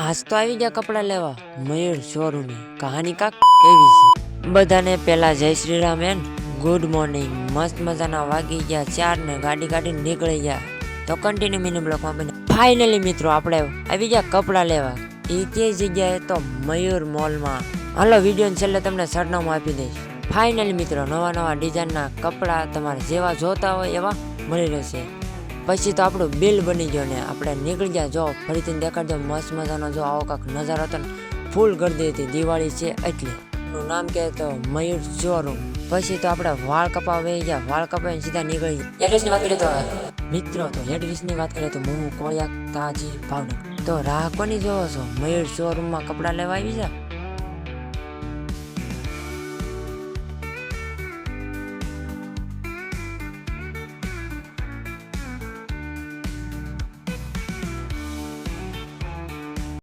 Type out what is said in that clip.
આજ તો આવી ગયા કપડાં લેવા. મયુર, શોરૂમે. કહાની કાક એવી છે. બધાને પેલા જય Shri Ram N. Good morning મસ્ત મજાના વાગી ગયા ચાર ને ગાડી ગાડી નીકળી ગયા. તો કન્ટિન્યુ મિની બ્લોકમાં બને ફાઇનલી મિત્રો, આપણે આવી ગયા કપડાં લેવા. એ તે જગ્યાએ તો મયુર મોલમાં હાલો વીડિયો છેલ્લે તમને સરનામું આપી દઈશ. ફાઇનલી મિત્રો, નવા નવા ડિઝાઇનના કપડાં તમારે જેવા જોતા હોય એવા મળી રહેશે. પછી તો આપણું બિલ બની ગયો ને આપણે નીકળી ગયા. જો, ફરીથી દેખાડજો મસ્ત મજાનો જો આવો કાંક નજારો હતો ને, ફૂલ ગરદી હતી, દિવાળી છે એટલે. એનું નામ કહે તો મયુર શોરૂમ પછી તો આપણે વાળ કપાવે ગયા. વાળ કપાવીને સીધા નીકળી. એડ્રેસની વાત કરીએ તો, મિત્રો, તો એડ્રેસની વાત કરીએ તો હું કોળિયા તાજી ભાવનગર તો રાહ કોની જોવો છો? મયુર શોરૂમમાં કપડાં લેવા આવી જા.